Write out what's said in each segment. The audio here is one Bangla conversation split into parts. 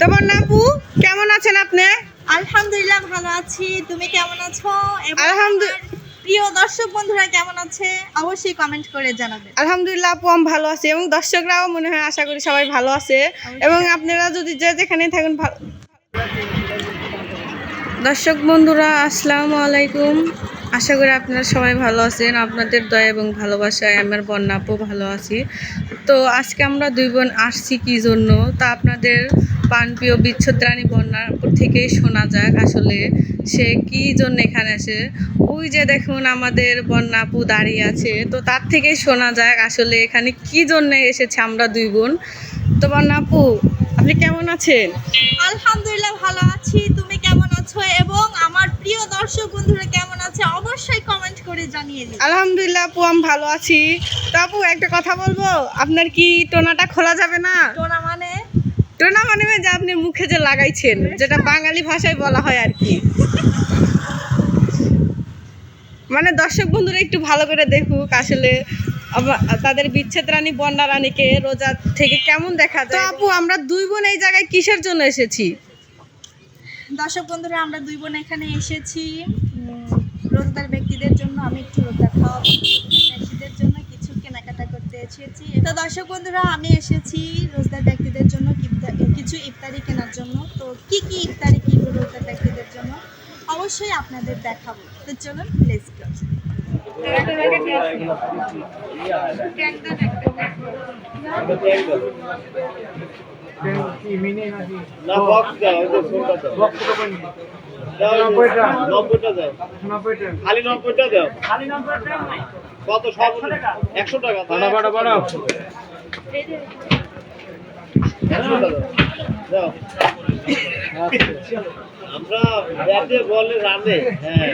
তোমার নাপু কেমন আছেন আপনি? আলহামদুলিল্লাহ ভালো আছি। তুমি কেমন আছো? এবং আলহামদুল- আমার প্রিয় দর্শক বন্ধুরা কেমন আছে? অবশ্যই কমেন্ট করে জানাবেন আলহামদুলিল্লাহ আপু আমি ভালো আছি এবং দর্শকরাও মনে হয় আশা করি সবাই ভালো আছে। এবং আপনারা যদি যে যেখানে থাকুন ভালো দর্শক বন্ধুরা আসসালামু আলাইকুম। আশা করি আপনারা সবাই ভালো আছেন। আপনাদের দয়া এবং ভালোবাসায় আমার বন্যাপও ভালো আছি। তো আজকে আমরা দুই বোন আসছি কি জন্য? তা আপনাদের পানপ্রিয় বিচ্ছদ্রাণী বন্যাপুর থেকেই শোনা যাক আসলে সে কি জন্য এখানে আসে। ওই যে দেখুন আমাদের বন্যাপু দাঁড়িয়ে আছে। তো তার থেকেই শোনা যাক আসলে এখানে কি জন্য এসেছে আমরা দুই বোন। তো বন্যাপু আপনি কেমন আছেন? আলহামদুলিল্লাহ ভালো আছি। তুমি কেমন আছো? এবং আমার প্রিয় দর্শক বন্ধুরা কেমন আছে? অবশ্যই কমেন্ট করে জানিয়ে দিন আলহামদুলিল্লাহ আপু আমি ভালো আছি। তো আপু একটা কথা বলব? আপনার কি টোনাটা খোলা যাবে না? টোনা মানে টোনা মানে যে আপনি মুখে যে লাগাইছেন যেটা বাঙালি ভাষায় বলা হয় আর কি। মানে দর্শক বন্ধুরা একটু ভালো করে দেখুক আসলে তাদের বিচ্ছেদ রানী বন্যা রানীকে রোজা থেকে কেমন দেখা যায়? তো আপু আমরা দুই বোন এই জায়গায় কিসের জন্য এসেছি? দর্শক বন্ধুরা আমরা দুই বোন এখানে এসেছি। রোজদার ব্যক্তিদের জন্য আমি একটু রোজা খাওয়াবো ব্যক্তিদের জন্য কিছু কেনাকাটা করতে এসেছি তো দর্শক বন্ধুরা, আমি এসেছি রোজদার ব্যক্তিদের জন্য কিছু ইফতারি কেনার জন্য। তো কি কি ইফতারি কিনবো রোজদার ব্যক্তিদের জন্য? অবশ্যই আপনাদের দেখাবো। তো চলুন দাও নব্বইটা দাও খালি নব্বইটা দাও কত সব? একশো টাকা। বাড়া বাড়া বাড়া একশো টাকা। দাও আমরা ব্যাটে বলে রানে। হ্যাঁ।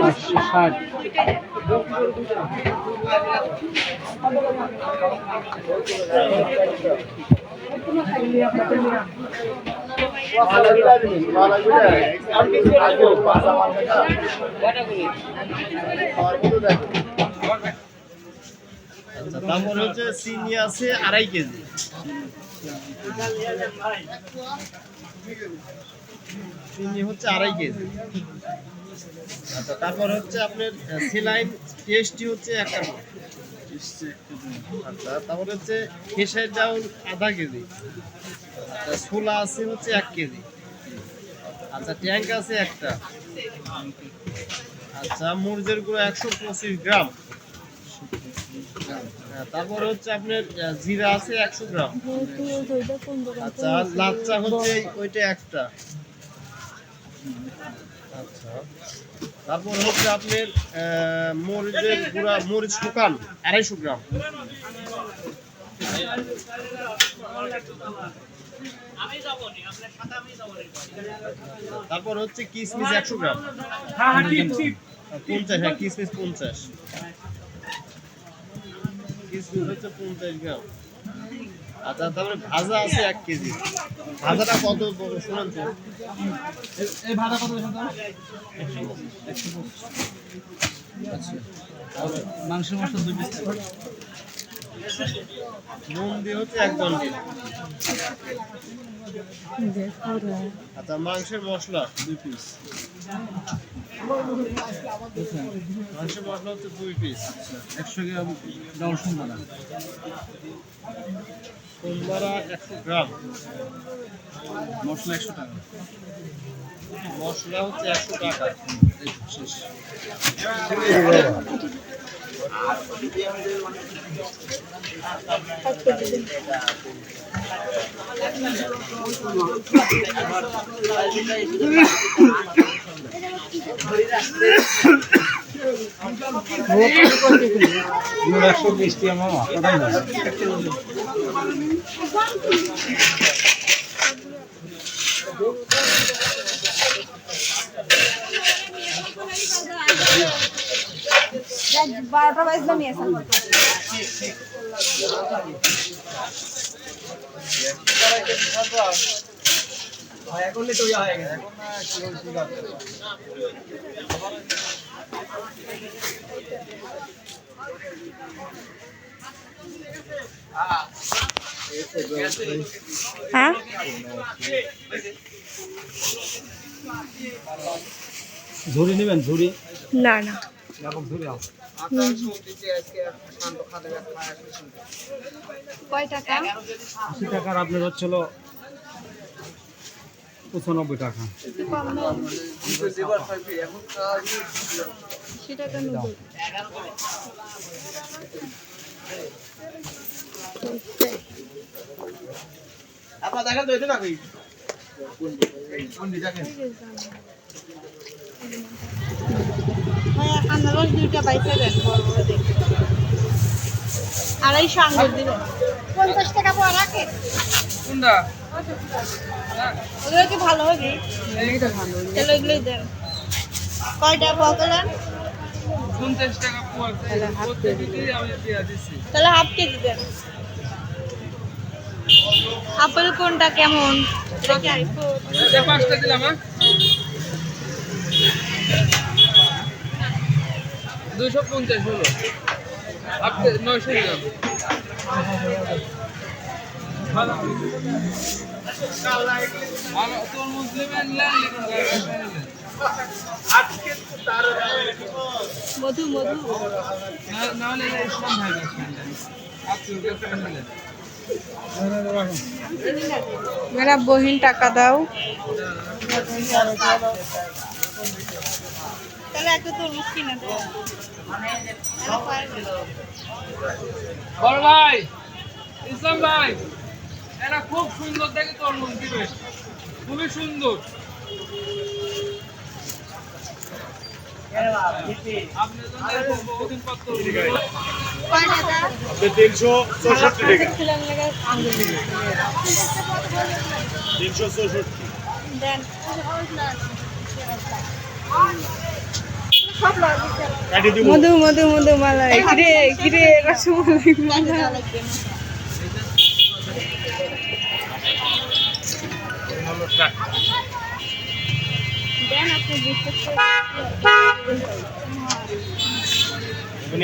আচ্ছা, তারপর হচ্ছে চিনি আছে আড়াই কেজি। চিনি হচ্ছে আড়াই কেজি। আচ্ছা তারপর হচ্ছে আপনার সিলাইন টেস্টি হচ্ছে একটা আচ্ছা তারপর হচ্ছে খেসার চাউল আধা কেজি। আচ্ছা ছোলা আছে হচ্ছে এক কেজি। আচ্ছা ট্যাঙ্ক আছে একটা। আচ্ছা মরিচের গুঁড়ো একশো পঁচিশ গ্রাম। হ্যাঁ, তারপর হচ্ছে আপনার জিরা আছে একশো গ্রাম। আচ্ছা লাচ্চা হচ্ছে ওইটা একটা। আচ্ছা তারপর হচ্ছে আপনার মরিচের গুঁড়া মরিচ শুকান আড়াইশো গ্রাম। তারপর হচ্ছে কিসমিস একশো গ্রাম। পঞ্চাশ হ্যাঁ কিসমিস পঞ্চাশ। কিসমিস হচ্ছে পঞ্চাশ গ্রাম। আচ্ছা তারপরে ভাজা আছে এক কেজি। ভাজাটা কত শুনেন তো। মাংসের মশলা দুই পিস নুন দিয়ে হচ্ছে এক ঘণ্টা আচ্ছা মাংসের মশলা দুই পিস মাংসের মশলা হচ্ছে দুই পিস একশো গ্রাম বানা সোমবারা একশো গ্রাম। মশলা একশো টাকা। মশলা হচ্ছে একশো টাকা। শেষ। একশো বিশ টিয়া মামা কোথায় বারোটা বাজলো নিয়ে এখন তো হয়ে গেছে এখন না কি বলছি হ্যাঁ ঝুড়ি নেবেন ঝুড়ি না না ব্যাপক ঝুড়ি আছে কয় টাকা আশি টাকার আপনার হচ্ছিল পঁচানব্বই টাকা। আপনার দেখা তো এটা নাকি? আনারস দুইটা বাইসা দেন বড় বড় দেখে। আড়াইশো আঙ্গুর দিবেন পঞ্চাশ টাকা পর রাখে। ওগুলো কি ভালো হবে তাহলে দেন কয়টা হাফ কেজি। দেন। আপেল কোনটা কেমন? পাঁচটা দিলাম হ্যাঁ? দুইশো পঞ্চাশ হলো। আপনি নয়শো দিলাম মুসলিম মধু মধু। নাহলে ইসলাম ভাই মেরা বহিন টাকা দাও। তাহলে একটা তরমুজ কিনে দিন? বড় ভাই ইসলাম ভাই এটা খুব সুন্দর দেখে তরমুজ দিবে। খুবই সুন্দর। টাকা তিনশো চৌষট্টি টাকা। তিনশো চৌষট্টি দেন সব লাগবে কাটি দিব মধু মধু মধু মালাই। কিরে কিরে রসমালাই মালাই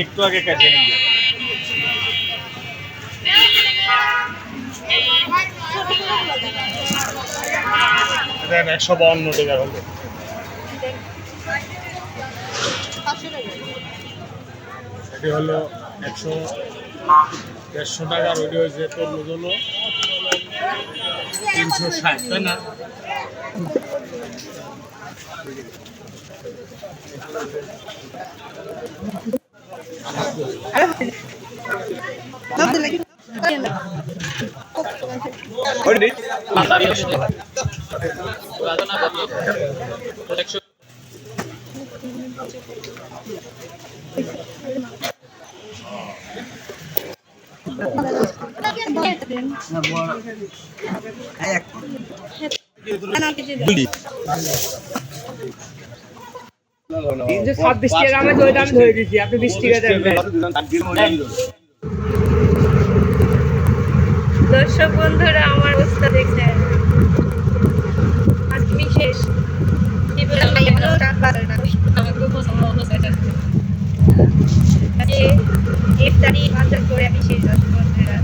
একটু আগে কাটিয়ে নিয়ে একশো বাউন্ন টাকার হলো পাঁচশো টাকা এটি হলো একশো দেড়শো টাকার ওইটি হয়েছে তরমুজ হলো তিনশো ষাট তাই না? ছাব্বিশ দর্শক বন্ধুরা আমার অবস্থা দেখছেন। আজকে শেষ। ইফতারি বাজার করে আমি শেষ বন্ধুরা